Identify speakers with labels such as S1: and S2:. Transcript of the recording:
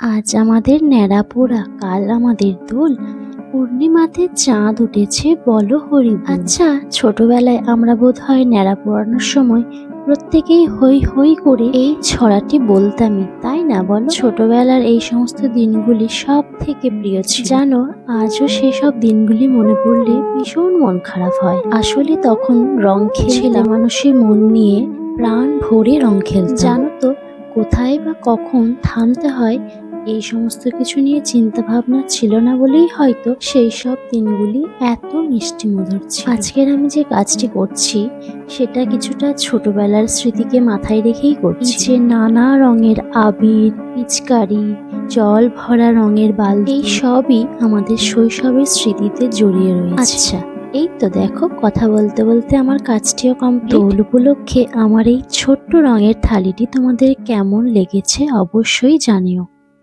S1: আজ আমাদের ন্যাড়া পোড়া, কাল আমাদের দোল। পূর্ণিমাতে চাঁদ উঠেছে, বলো হরি আচ্ছা ছোটবেলায় আমরা বোধ হয় ন্যাড়া পোড়ানোর সময় প্রত্যেকেই হই হই করে এই ছড়াটি বলতামই, তাই না বলো? ছোটবেলার এই সমস্ত দিনগুলি সব থেকে প্রিয় ছিল। জানো, আজও সেসব দিনগুলি মনে পড়লে ভীষণ মন খারাপ হয়। আসলে তখন রং খেলছিলাম মানুষের মন নিয়ে প্রাণ ভরে রং খেলতাম। জানো তো, কোথায় বা কখন থামতে হয় এই সমস্ত কিছু নিয়ে চিন্তা ভাবনা ছিল না বলেই হয়তো সেই সব দিনগুলি এত মিষ্টি মধুর ছিল। আজকের আমি যে কাজটি করছি, সেটা কিছুটা ছোটবেলার স্মৃতিকে মাথায় রেখেই করছি। যে নানা রঙের আবির, পিচকারি, জল ভরা রঙের বালতি, এই সবই আমাদের শৈশবের স্মৃতিতে জড়িয়ে রয়েছে। আচ্ছা এই তো দেখো, কথা বলতে বলতে আমার কাজটিও কমপ্লিট দোল উপলক্ষে আমার এই ছোট্ট রঙের থালিটি তোমাদের কেমন লেগেছে অবশ্যই জানিও।